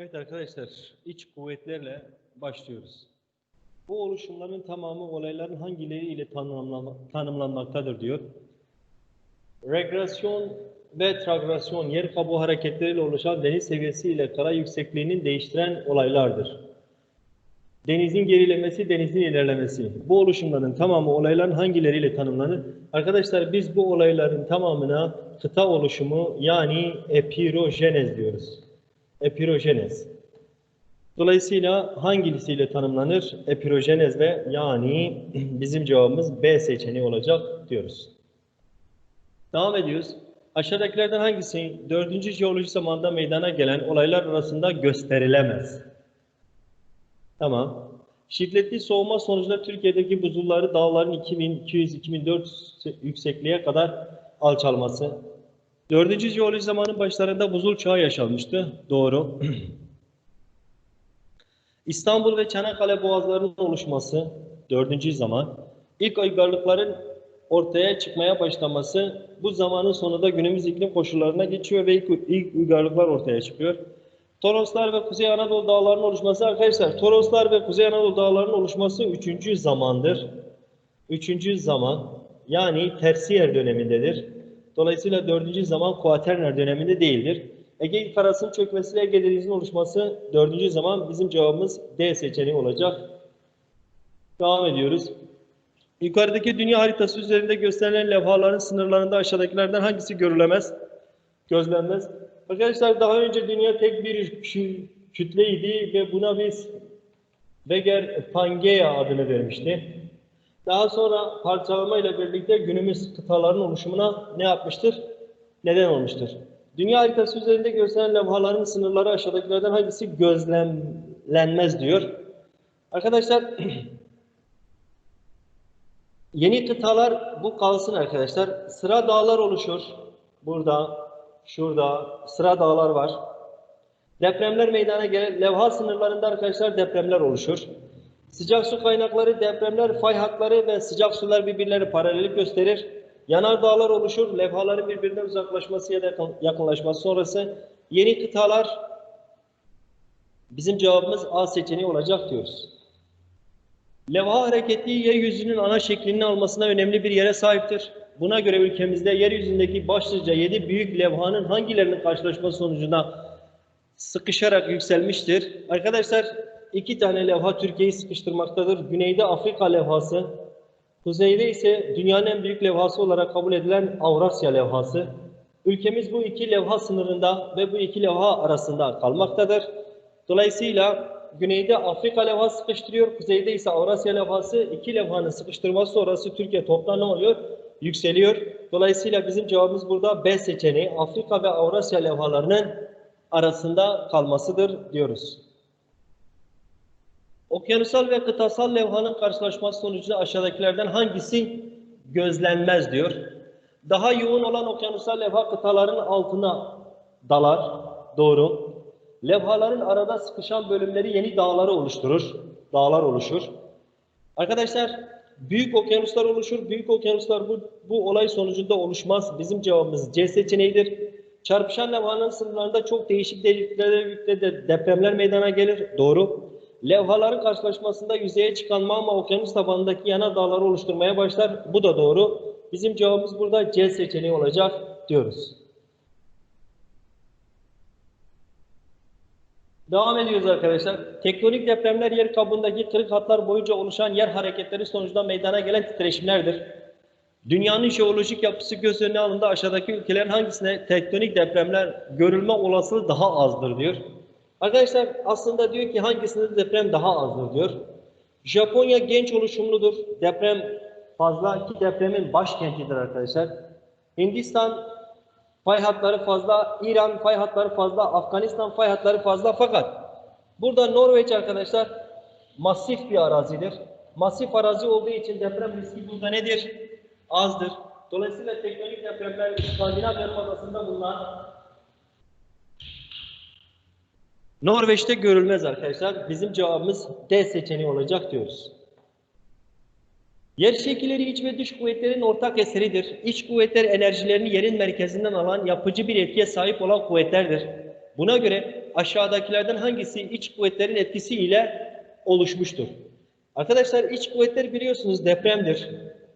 Evet arkadaşlar, iç kuvvetlerle başlıyoruz. Bu oluşumların tamamı olayların hangileriyle tanımlanma- tanımlanmaktadır diyor. Regresyon ve tragrasyon yer kabuğu hareketleriyle oluşan deniz seviyesi ile kara yüksekliğinin değiştiren olaylardır. Denizin gerilemesi, denizin ilerlemesi. Bu oluşumların tamamı olayların hangileriyle tanımlanır? Arkadaşlar biz bu olayların tamamına kıta oluşumu yani epirojenez diyoruz. Epirojenez. Dolayısıyla hangisiyle tanımlanır? Epirojenez ve yani bizim cevabımız B seçeneği olacak diyoruz. Devam ediyoruz. Aşağıdakilerden hangisi 4. jeoloji zamanında meydana gelen olaylar arasında gösterilemez? Tamam. Şiddetli soğuma sonucunda Türkiye'deki buzulları dağların 2200-2400 yüksekliğe kadar alçalması. 4. jeoloji zamanın başlarında buzul çağı yaşanmıştı. Doğru. İstanbul ve Çanakkale boğazlarının oluşması 4. zaman. İlk uygarlıkların ortaya çıkmaya başlaması bu zamanın sonunda günümüz iklim koşullarına geçiyor ve ilk, ilk uygarlıklar ortaya çıkıyor. Toroslar ve Kuzey Anadolu dağlarının oluşması arkadaşlar Toroslar ve Kuzey Anadolu dağlarının oluşması 3. zamandır. 3. zaman yani tersiyer dönemindedir. Dolayısıyla 4. zaman kuaterner döneminde değildir. Ege karasının çökmesiyle Ege denizinin oluşması 4. zaman bizim cevabımız D seçeneği olacak. Devam ediyoruz. Yukarıdaki dünya haritası üzerinde gösterilen levhaların sınırlarında aşağıdakilerden hangisi görülemez? Gözlenmez. Arkadaşlar daha önce dünya tek bir kü- kütleydi ve buna biz Beger Pangea adını vermişti. Daha sonra parçalama ile birlikte günümüz kıtaların oluşumuna ne yapmıştır? Neden olmuştur? Dünya haritası üzerinde gösterilen levhaların sınırları aşağıdakilerden hangisi gözlemlenmez diyor. Arkadaşlar Yeni kıtalar bu kalsın arkadaşlar. Sıra dağlar oluşur. Burada, şurada sıra dağlar var. Depremler meydana gelir. Levha sınırlarında arkadaşlar depremler oluşur. Sıcak su kaynakları, depremler, fay hatları ve sıcak sular birbirleri paralellik gösterir. Yanar dağlar oluşur. Levhaların birbirinden uzaklaşması ya da yakın- yakınlaşması sonrası yeni kıtalar bizim cevabımız A seçeneği olacak diyoruz. Levha hareketi yeryüzünün ana şeklini almasına önemli bir yere sahiptir. Buna göre ülkemizde yeryüzündeki başlıca 7 büyük levhanın hangilerinin karşılaşması sonucunda sıkışarak yükselmiştir? Arkadaşlar iki tane levha Türkiye'yi sıkıştırmaktadır. Güneyde Afrika levhası, kuzeyde ise dünyanın en büyük levhası olarak kabul edilen Avrasya levhası. Ülkemiz bu iki levha sınırında ve bu iki levha arasında kalmaktadır. Dolayısıyla güneyde Afrika levhası sıkıştırıyor, kuzeyde ise Avrasya levhası. iki levhanın sıkıştırması sonrası Türkiye toplam ne oluyor? Yükseliyor. Dolayısıyla bizim cevabımız burada B seçeneği Afrika ve Avrasya levhalarının arasında kalmasıdır diyoruz. Okyanusal ve kıtasal levhanın karşılaşması sonucunda aşağıdakilerden hangisi gözlenmez diyor. Daha yoğun olan okyanusal levha kıtaların altına dalar. Doğru. Levhaların arada sıkışan bölümleri yeni dağları oluşturur. Dağlar oluşur. Arkadaşlar büyük okyanuslar oluşur. Büyük okyanuslar bu, bu olay sonucunda oluşmaz. Bizim cevabımız C seçeneğidir. Çarpışan levhanın sınırlarında çok değişik deliklere de depremler meydana gelir. Doğru. Levhaların karşılaşmasında yüzeye çıkan mağma okyanus tabanındaki yana dağları oluşturmaya başlar. Bu da doğru. Bizim cevabımız burada C seçeneği olacak diyoruz. Devam ediyoruz arkadaşlar. Tektonik depremler yer kabuğundaki kırık hatlar boyunca oluşan yer hareketleri sonucunda meydana gelen titreşimlerdir. Dünyanın jeolojik yapısı göz önüne alındığında aşağıdaki ülkelerin hangisine tektonik depremler görülme olasılığı daha azdır diyor. Arkadaşlar aslında diyor ki hangisinde deprem daha azdır diyor. Japonya genç oluşumludur. Deprem fazla ki depremin başkentidir arkadaşlar. Hindistan fay hatları fazla, İran fay hatları fazla, Afganistan fay hatları fazla fakat burada Norveç arkadaşlar masif bir arazidir. Masif arazi olduğu için deprem riski burada nedir? Azdır. Dolayısıyla tektonik depremler İskandinav Yarımadası'nda bulunan Norveç'te görülmez arkadaşlar. Bizim cevabımız D seçeneği olacak diyoruz. Yer şekilleri iç ve dış kuvvetlerin ortak eseridir. İç kuvvetler enerjilerini yerin merkezinden alan yapıcı bir etkiye sahip olan kuvvetlerdir. Buna göre aşağıdakilerden hangisi iç kuvvetlerin etkisiyle oluşmuştur? Arkadaşlar iç kuvvetler biliyorsunuz depremdir,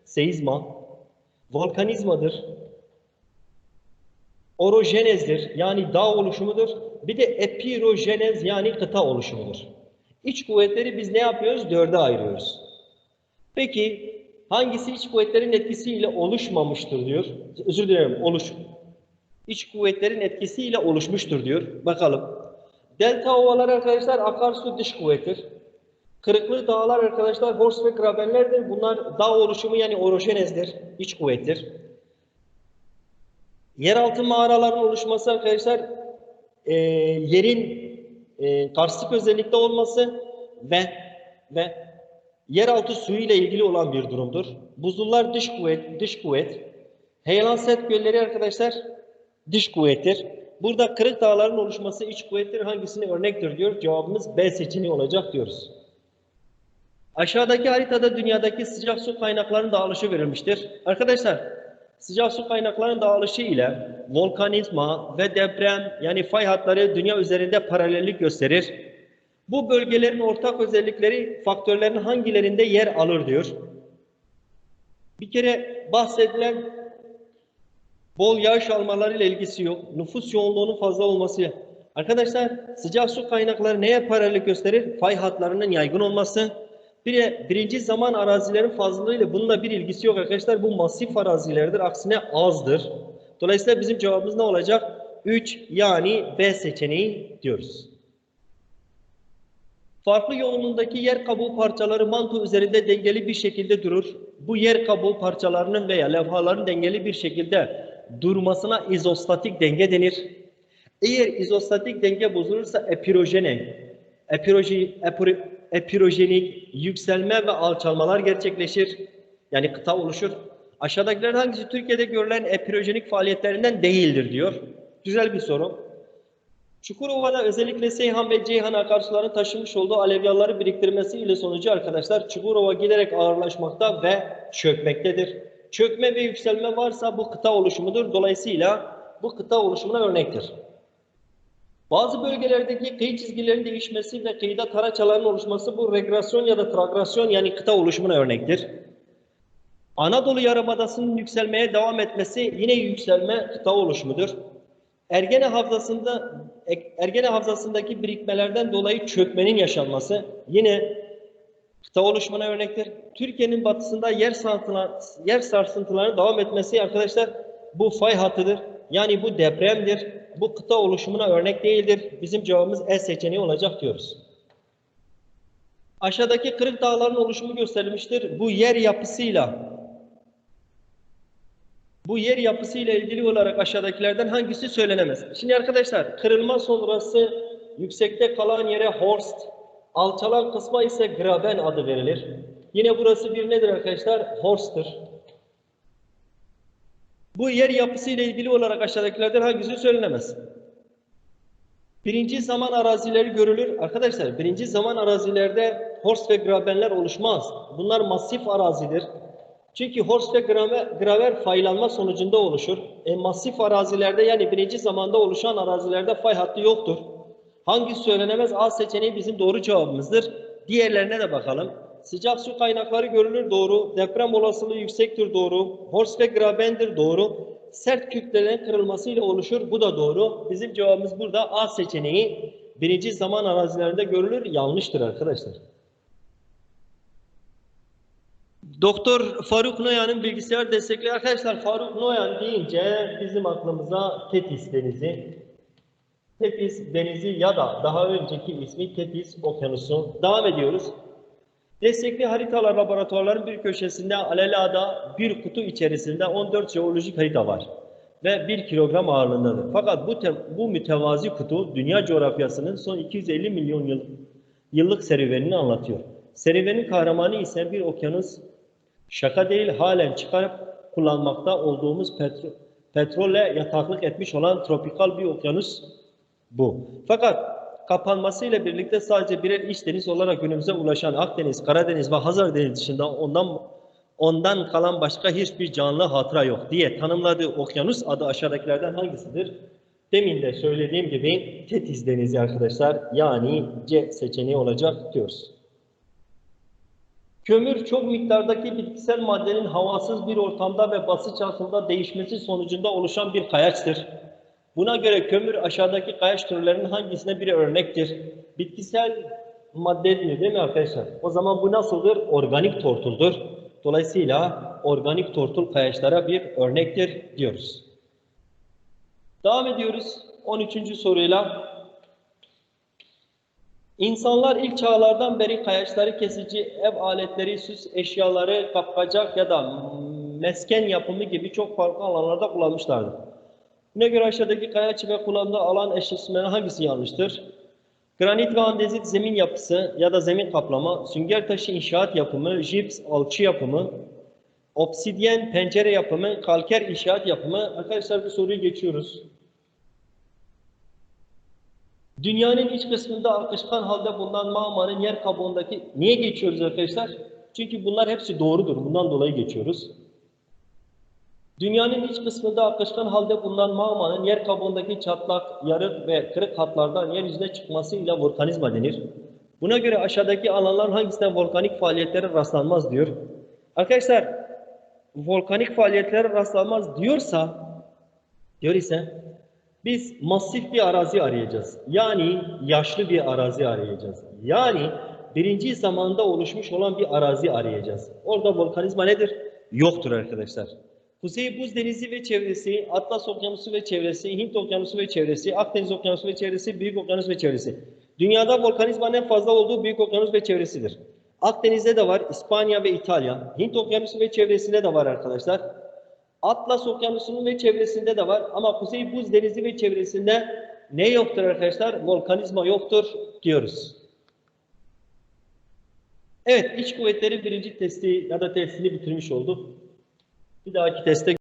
seizma, volkanizmadır, orojenezdir yani dağ oluşumudur. Bir de epirojenez yani kıta oluşumudur. İç kuvvetleri biz ne yapıyoruz? Dörde ayırıyoruz. Peki hangisi iç kuvvetlerin etkisiyle oluşmamıştır diyor. Özür dilerim oluş. İç kuvvetlerin etkisiyle oluşmuştur diyor. Bakalım. Delta ovaları arkadaşlar akarsu dış kuvvettir. Kırıklı dağlar arkadaşlar Hors ve Grabenlerdir. Bunlar dağ oluşumu yani orojenezdir. iç kuvvettir. Yeraltı mağaraların oluşması arkadaşlar e, yerin e, karstik özellikte olması ve ve yeraltı suyu ile ilgili olan bir durumdur. Buzullar dış kuvvet, dış kuvvet. Heyelan set gölleri arkadaşlar dış kuvvettir. Burada kırık dağların oluşması iç kuvvettir. Hangisine örnektir diyor. Cevabımız B seçeneği olacak diyoruz. Aşağıdaki haritada dünyadaki sıcak su kaynaklarının dağılışı verilmiştir. Arkadaşlar sıcak su kaynaklarının dağılışı ile volkanizma ve deprem yani fay hatları dünya üzerinde paralellik gösterir. Bu bölgelerin ortak özellikleri faktörlerin hangilerinde yer alır diyor. Bir kere bahsedilen bol yağış almaları ile ilgisi yok. Nüfus yoğunluğunun fazla olması. Arkadaşlar sıcak su kaynakları neye paralellik gösterir? Fay hatlarının yaygın olması. Bir de birinci zaman arazilerin fazlalığıyla bununla bir ilgisi yok arkadaşlar. Bu masif arazilerdir. Aksine azdır. Dolayısıyla bizim cevabımız ne olacak? 3 yani B seçeneği diyoruz. Farklı yoğunluğundaki yer kabuğu parçaları manto üzerinde dengeli bir şekilde durur. Bu yer kabuğu parçalarının veya levhaların dengeli bir şekilde durmasına izostatik denge denir. Eğer izostatik denge bozulursa epirojene, epiroji, epiro, epirojenik yükselme ve alçalmalar gerçekleşir. Yani kıta oluşur. Aşağıdakilerden hangisi Türkiye'de görülen epirojenik faaliyetlerinden değildir diyor. Güzel bir soru. Çukurova'da özellikle Seyhan ve Ceyhan akarsuların taşımış olduğu alevyaları biriktirmesi ile sonucu arkadaşlar Çukurova giderek ağırlaşmakta ve çökmektedir. Çökme ve yükselme varsa bu kıta oluşumudur. Dolayısıyla bu kıta oluşumuna örnektir. Bazı bölgelerdeki kıyı çizgilerin değişmesi ve kıyıda taraçaların oluşması bu regresyon ya da tragrasyon yani kıta oluşumuna örnektir. Anadolu Yarımadası'nın yükselmeye devam etmesi yine yükselme kıta oluşumudur. Ergene Havzası'nda Ergene Havzası'ndaki birikmelerden dolayı çökmenin yaşanması yine kıta oluşumuna örnektir. Türkiye'nin batısında yer sarsıntıları, yer sarsıntılarının devam etmesi arkadaşlar bu fay hattıdır. Yani bu depremdir. Bu kıta oluşumuna örnek değildir. Bizim cevabımız E seçeneği olacak diyoruz. Aşağıdaki kırık dağların oluşumu gösterilmiştir. Bu yer yapısıyla bu yer yapısıyla ilgili olarak aşağıdakilerden hangisi söylenemez? Şimdi arkadaşlar kırılma sonrası yüksekte kalan yere horst, alçalan kısma ise graben adı verilir. Yine burası bir nedir arkadaşlar? Horst'tır. Bu yer yapısıyla ilgili olarak aşağıdakilerden hangisi söylenemez? Birinci zaman arazileri görülür. Arkadaşlar birinci zaman arazilerde horst ve grabenler oluşmaz. Bunlar masif arazidir. Çünkü horst ve graver, graver faylanma sonucunda oluşur. E, masif arazilerde yani birinci zamanda oluşan arazilerde fay hattı yoktur. Hangi söylenemez A seçeneği bizim doğru cevabımızdır. Diğerlerine de bakalım. Sıcak su kaynakları görülür doğru. Deprem olasılığı yüksektir doğru. Horst ve grabendir doğru. Sert kütlelerin kırılmasıyla oluşur. Bu da doğru. Bizim cevabımız burada A seçeneği. Birinci zaman arazilerinde görülür. Yanlıştır arkadaşlar. Doktor Faruk Noyan'ın bilgisayar destekli arkadaşlar Faruk Noyan deyince bizim aklımıza Tetis Denizi, Tetis Denizi ya da daha önceki ismi Tetis Okyanusu. Devam ediyoruz. Destekli haritalar laboratuvarların bir köşesinde alelada bir kutu içerisinde 14 jeolojik harita var ve 1 kilogram ağırlığındadır. Fakat bu, bu mütevazi kutu dünya coğrafyasının son 250 milyon yıl, yıllık serüvenini anlatıyor. Serüvenin kahramanı ise bir okyanus Şaka değil halen çıkarıp kullanmakta olduğumuz petro petrolle yataklık etmiş olan tropikal bir okyanus bu. Fakat kapanmasıyla birlikte sadece birer iç deniz olarak günümüze ulaşan Akdeniz, Karadeniz ve Hazar Denizi dışında ondan ondan kalan başka hiçbir canlı hatıra yok diye tanımladığı okyanus adı aşağıdakilerden hangisidir? Demin de söylediğim gibi Tetiz Denizi arkadaşlar. Yani C seçeneği olacak diyoruz. Kömür çok miktardaki bitkisel maddenin havasız bir ortamda ve basınç altında değişmesi sonucunda oluşan bir kayaçtır. Buna göre kömür aşağıdaki kayaç türlerinin hangisine bir örnektir? Bitkisel madde diyor değil mi arkadaşlar? O zaman bu nasıldır? Organik tortuldur. Dolayısıyla organik tortul kayaçlara bir örnektir diyoruz. Devam ediyoruz 13. soruyla. İnsanlar ilk çağlardan beri kayaçları kesici, ev aletleri, süs eşyaları, kapkacak ya da mesken yapımı gibi çok farklı alanlarda kullanmışlardır. Buna göre aşağıdaki kayaç ve kullandığı alan eşleşmeleri hangisi yanlıştır? Granit ve andezit zemin yapısı ya da zemin kaplama, sünger taşı inşaat yapımı, jips alçı yapımı, obsidyen pencere yapımı, kalker inşaat yapımı. Arkadaşlar bu soruyu geçiyoruz. Dünyanın iç kısmında akışkan halde bulunan mağmanın yer kabuğundaki... Niye geçiyoruz arkadaşlar? Çünkü bunlar hepsi doğrudur. Bundan dolayı geçiyoruz. Dünyanın iç kısmında akışkan halde bulunan mağmanın yer kabuğundaki çatlak, yarık ve kırık hatlardan yeryüzüne çıkmasıyla volkanizma denir. Buna göre aşağıdaki alanların hangisinde volkanik faaliyetlere rastlanmaz diyor. Arkadaşlar volkanik faaliyetlere rastlanmaz diyorsa diyor ise biz masif bir arazi arayacağız. Yani yaşlı bir arazi arayacağız. Yani birinci zamanda oluşmuş olan bir arazi arayacağız. Orada volkanizma nedir? Yoktur arkadaşlar. Kuzey Buz Denizi ve çevresi, Atlas Okyanusu ve çevresi, Hint Okyanusu ve çevresi, Akdeniz Okyanusu ve çevresi, Büyük Okyanus ve çevresi. Dünyada volkanizmanın en fazla olduğu Büyük Okyanus ve çevresidir. Akdeniz'de de var, İspanya ve İtalya. Hint Okyanusu ve çevresinde de var arkadaşlar. Atlas Okyanusu'nun ve çevresinde de var ama Kuzey Buz Denizi ve çevresinde ne yoktur arkadaşlar? Volkanizma yoktur diyoruz. Evet, iç kuvvetleri birinci testi ya da testini bitirmiş olduk. Bir dahaki teste